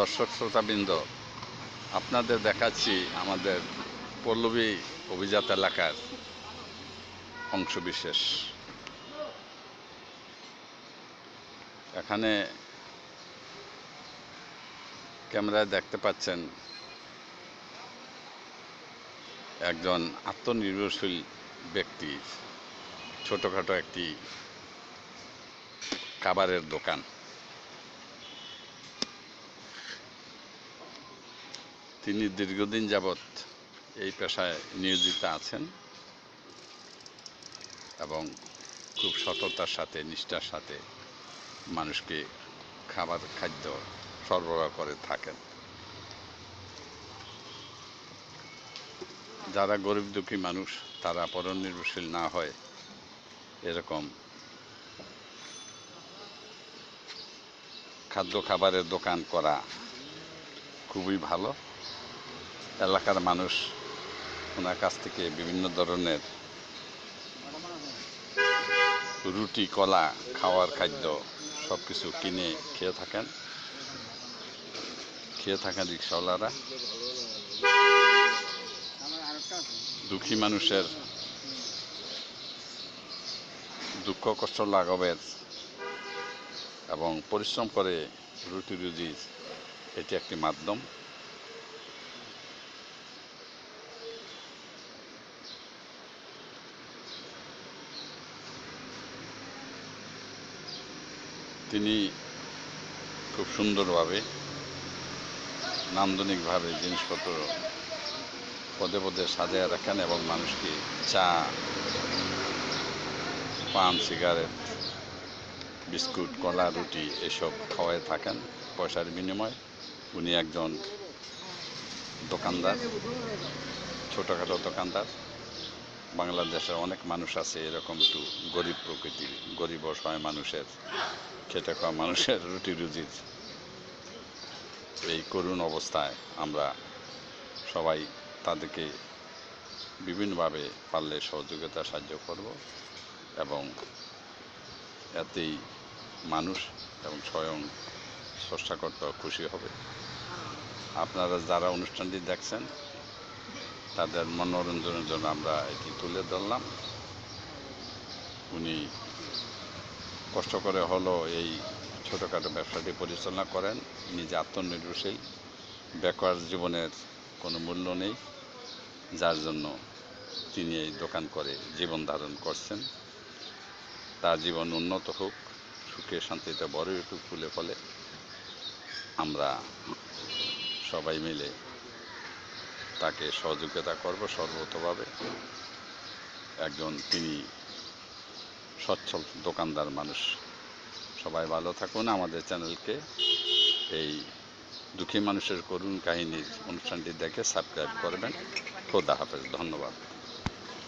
দর্শক শ্রোতাবৃন্দ, আপনাদের দেখাচ্ছি আমাদের পল্লবী অভিজাত এলাকার অংশবিশেষ। এখানে ক্যামেরায় দেখতে পাচ্ছেন একজন আত্মনির্ভরশীল ব্যক্তি, ছোটোখাটো একটি খাবারের দোকান। তিনি দীর্ঘদিন যাবৎ এই পেশায় নিয়োজিত আছেন এবং খুব সততার সাথে, নিষ্ঠার সাথে মানুষকে খাবার, খাদ্য সরবরাহ করে থাকেন। যারা গরিব দুঃখী মানুষ, তারা পরনির্ভরশীল না হয় এরকম খাদ্য খাবারের দোকান করা খুবই ভালো। এলাকার মানুষ ওনার কাছ থেকে বিভিন্ন ধরনের রুটি, কলা, খাওয়ার খাদ্য সব কিছু কিনে খেয়ে থাকেন। খেয়ে থাকেন রিক্সাওয়ালারা। দুঃখী মানুষের দুঃখ, কষ্ট, লাঘবের এবং পরিশ্রম করে রুটি রুজি এটি একটি মাধ্যম। তিনি খুব সুন্দরভাবে, নান্দনিকভাবে জিনিসপত্র পদে পদে সাজিয়ে রাখেন এবং মানুষকে চা, পান, সিগারেট, বিস্কুট, কলা, রুটি এসব খাওয়াই থাকেন পয়সার বিনিময়। উনি একজন দোকানদার, ছোটোখাটো দোকানদার। বাংলাদেশের অনেক মানুষ আছে এরকম একটু গরিব প্রকৃতির, গরিব অসহায় মানুষের, খেটে খাওয়া মানুষের রুটি রুজির। এই করুণ অবস্থায় আমরা সবাই তাদেরকে বিভিন্নভাবে পারলে সহযোগিতা, সাহায্য করব এবং এতেই মানুষ এবং স্বয়ং স্রষ্টাকর্তা খুশি হবে। আপনারা যারা অনুষ্ঠানটি দেখছেন তাদের মনোরঞ্জনের জন্য আমরা এটি তুলে ধরলাম। উনি কষ্ট করে হলো এই ছোটোখাটো ব্যবসাটি পরিচালনা করেন। নিজে আত্মনির্ভরশীল। বেকার জীবনের কোনো মূল্য নেই, যার জন্য তিনি এই দোকান করে জীবন ধারণ করছেন। তার জীবন উন্নত হোক, সুখে শান্তিতে বড় উঠুক ফুলে ফলে, আমরা সবাই মিলে তাকে সহযোগিতা করব সর্বতভাবে। একজন তিনি সচ্ছল দোকানদার মানুষ। সবাই ভালো থাকুন আমাদের চ্যানেলকে। এই দুঃখী মানুষের করুণ কাহিনীর অনুষ্ঠানটি দেখে সাবস্ক্রাইব করবেন। খোদা হাফেজ, ধন্যবাদ।